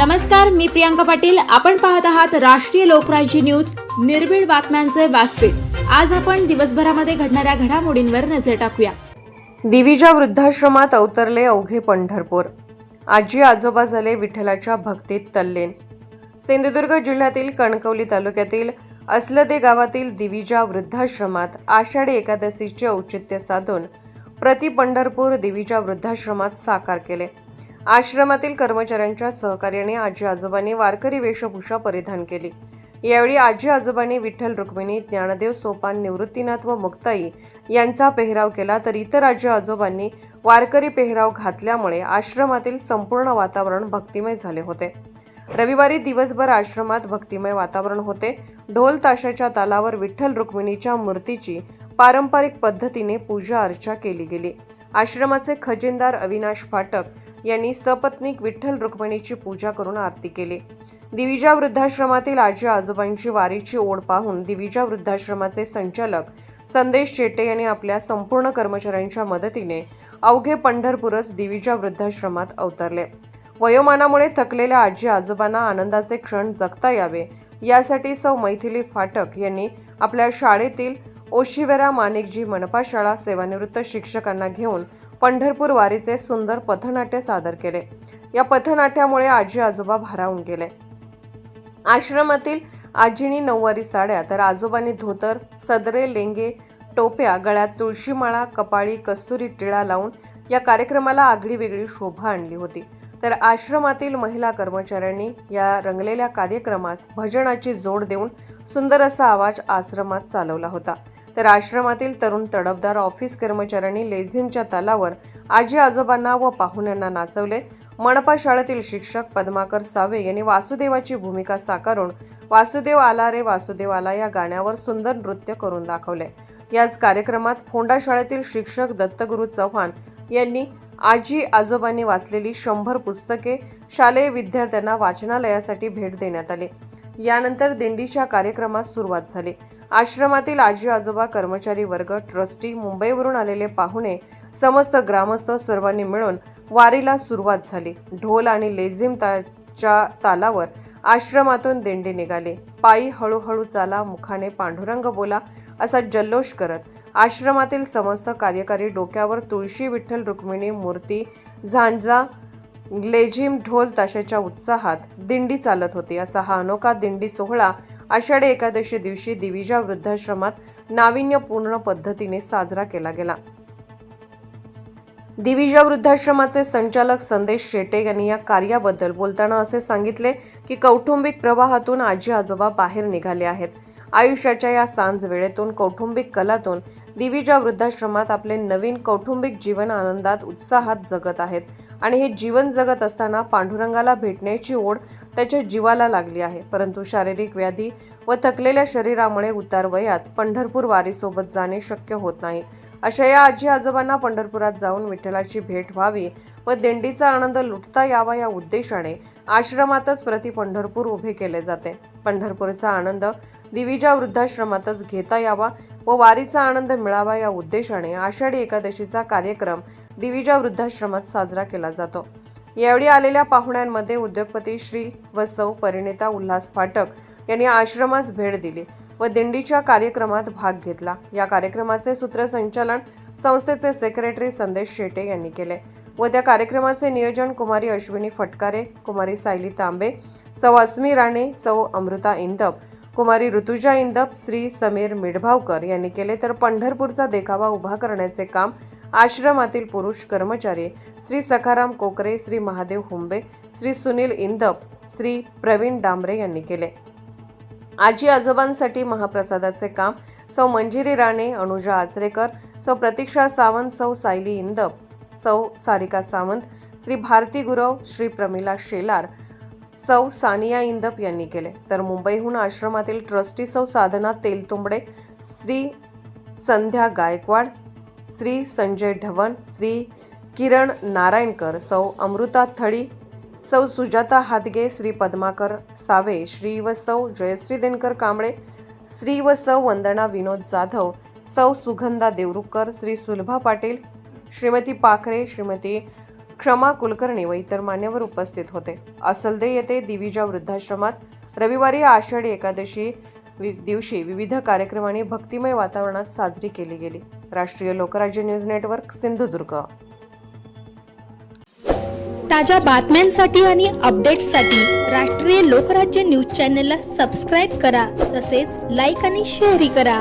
नमस्कार मी प्रियांका पाटील. आपण पाहत आहात राष्ट्रीय लोकराज्य न्यूज. निर्भीड बातम्यांचे व्यासपीठ. आज आपण दिवसभरामध्ये घडणाऱ्या घडामोडींवर नजर टाकूया. दिवीच्या वृद्धाश्रमात अवतरले अवघे पंढरपूर. आजी आजोबा झाले विठ्ठलाच्या भक्तीत तल्लीन. सिंधुदुर्ग जिल्ह्यातील कणकवली तालुक्यातील असलदे गावातील दिवीजा वृद्धाश्रमात आषाढी एकादशीचे औचित्य साधून प्रति पंढरपूर दिवीच्या वृद्धाश्रमात साकार केले. आश्रमातील कर्मचाऱ्यांच्या सहकार्याने आजी आजोबांनी वारकरी वेशभूषा परिधान केली. यावेळी आजी आजोबांनी विठ्ठल रुक्मिणी ज्ञानदेव सोपान निवृत्तीनाथ व मुक्ताई यांचा पेहराव केला तर इतर आजी आजोबांनी वारकरी पेहराव घातल्यामुळे आश्रमातील संपूर्ण वातावरण भक्तिमय झाले होते. रविवारी दिवसभर आश्रमात भक्तिमय वातावरण होते. ढोल ताशाच्या तालावर विठ्ठल रुक्मिणीच्या मूर्तीची पारंपरिक पद्धतीने पूजा अर्चा केली गेली. आश्रमाचे खजिनदार अविनाश फाटक यांनी सपत्नीक विठ्ठल रुक्मिणीची पूजा करून आरती केली. दिविजा वृद्धाश्रमातील आजी आजोबांची वारीची ओढ पाहून दिविजा वृद्धाश्रमाचे संचालक संदेश शेटे यांनी आपल्या संपूर्ण कर्मचाऱ्यांच्या मदतीने अवघे पंढरपूरच दिविजा वृद्धाश्रमात अवतरले. वयोमानामुळे थकलेल्या आजी आजोबांना आनंदाचे क्षण जगता यावे यासाठी सौ मैथिली फाटक यांनी आपल्या शाळेतील ओशिवेरा मानिकजी मनपा शाळा सेवानिवृत्त शिक्षकांना घेऊन पंढरपूर वारीचे सुंदर पथनाट्य सादर केले. या पथनाट्यामुळे आजी आजोबा भारावून गेले. आश्रमातील आजीनी नऊवारी साड्या तर आजोबांनी धोतर सदरे लेंगे टोप्या गळ्यात तुळशीमाळा कपाळी कस्तुरी टिळा लावून या कार्यक्रमाला आगळी वेगळी शोभा आणली होती. तर आश्रमातील महिला कर्मचाऱ्यांनी या रंगलेल्या कार्यक्रमास भजनाची जोड देऊन सुंदर असा आवाज आश्रमात चालवला होता. तर आश्रमातील तरुण तडफदार ऑफिस कर्मचाऱ्यांनी लेझिमच्या तालावर आजी आजोबांना व पाहुण्यांना नाचवले. मनपा शाळेतील शिक्षक पद्माकर सावे यांनी वासुदेवाची भूमिका साकारून वासुदेव आला रे वासुदेव आला या गाण्यावर सुंदर नृत्य करून दाखवले. याच कार्यक्रमात फोंडा शाळेतील शिक्षक दत्तगुरू चव्हाण यांनी आजी आजोबांनी वाचलेली शंभर पुस्तके शालेय विद्यार्थ्यांना वाचनालयासाठी भेट देण्यात आली. यानंतर दिंडीच्या कार्यक्रमास सुरुवात झाली. आश्रमातील आजी आजोबा कर्मचारी वर्ग ट्रस्टी मुंबईवरून आलेले पाहुणे समस्त ग्रामस्थ सर्वांनी मिळून वारीला सुरुवात झाली. ढोल आणि लेझिम ताच्या तालावर आश्रमातून दिंडी निघाली. पायी हळूहळू चाला मुखाने पांडुरंग बोला असा जल्लोष करत आश्रमातील समस्त कार्यकारी डोक्यावर तुळशी विठ्ठल रुक्मिणी मूर्ती झांजा लेझिम ढोल ताशाच्या उत्साहात दिंडी चालत होती. असा हा अनोखा दिंडी सोहळा आषाढी एकादशी दिवशी दिविजा वृद्धाश्रमात नाविन्यपूर्ण पद्धतीने साजरा केला गेला. दिविजा वृद्धाश्रमाचे संचालक संदेश शेटे यांनी या कार्याबद्दल बोलताना असे सांगितले की कौटुंबिक प्रवाहातून आजी आजोबा बाहेर निघाले आहेत. आयुष्याच्या या सांज वेळेतून कौटुंबिक कलातून दिविजा वृद्धाश्रमात आपले नवीन कौटुंबिक जीवन आनंदात उत्साहात जगत आहेत. आणि हे जीवन जगत असताना पांडुरंगाला भेटण्याची ओढ त्याच्या जीवाला लागली आहे. परंतु शारीरिक व्याधी व थकलेल्या शरीरामुळे उतार वयात पंढरपूर वारीसोबत जाणे शक्य होत नाही. अशा या आजी आजोबांना पंढरपुरात जाऊन विठ्ठलाची भेट व्हावी व दिंडीचा आनंद लुटता यावा या उद्देशाने आश्रमातच प्रति पंढरपूर उभे केले जाते. पंढरपूरचा आनंद दिविजा वृद्धाश्रमातच घेता यावा व वारीचा आनंद मिळावा या उद्देशाने आषाढी एकादशीचा कार्यक्रम दिविजा वृद्धाश्रमात साजरा केला जातो. यावेळी आलेल्या पाहुण्यांमध्ये उद्योगपती श्री व सौ परिणिता उल्हास फाटक यांनी आश्रमास भेट दिली व दिंडीच्या कार्यक्रमात भाग घेतला. या कार्यक्रमाचे सूत्रसंचालन संस्थेचे सेक्रेटरी संदेश शेटे यांनी केले व त्या कार्यक्रमाचे नियोजन कुमारी अश्विनी फटकारे कुमारी सायली तांबे सौ अस्मी राणे सौ अमृता इंदप कुमारी ऋतुजा इंदप श्री समीर मिडभावकर यांनी केले. तर पंढरपूरचा देखावा उभा करण्याचे काम आश्रमातील पुरुष कर्मचारी श्री सखाराम कोकरे श्री महादेव हुंबे श्री सुनील इंदप श्री प्रवीण डांबरे यांनी केले. आजी आजोबांसाठी महाप्रसादाचे काम सौ मंजिरी राणे अनुजा आचरेकर सौ प्रतीक्षा सावंत सौ सायली इंदप सौ सारिका सावंत श्री भारती गुरव श्री प्रमिला शेलार सौ सानिया इंदप यांनी केले. तर मुंबईहून आश्रमातील ट्रस्टी सौ साधना तेलतुंबडे श्री संध्या गायकवाड श्री संजय ढवण श्री किरण नारायणकर सौ अमृता थळी सौ सुजाता हादगे श्री पद्माकर सावे श्री व सौ जयश्री दिनकर कांबळे श्री व सौ वंदना विनोद जाधव सौ सुगंधा देवरुखकर श्री सुलभा पाटील श्रीमती पाखरे श्रीमती क्षमा कुलकर्णी व इतर मान्यवर उपस्थित होते. असलदे येथे दिविजा वृद्धाश्रमात रविवारी आषाढी एकादशी वि- दिवशी विविध कार्यक्रमांनी भक्तिमय वातावरणात साजरी केली गेली. राष्ट्रीय लोकराज्य न्यूज नेटवर्क सिंधुदुर्ग. ताज्या बातम्यांसाठी आणि अपडेट्ससाठी राष्ट्रीय लोकराज्य न्यूज चॅनलला सबस्क्राईब करा तसेच लाईक आणि शेअरही करा.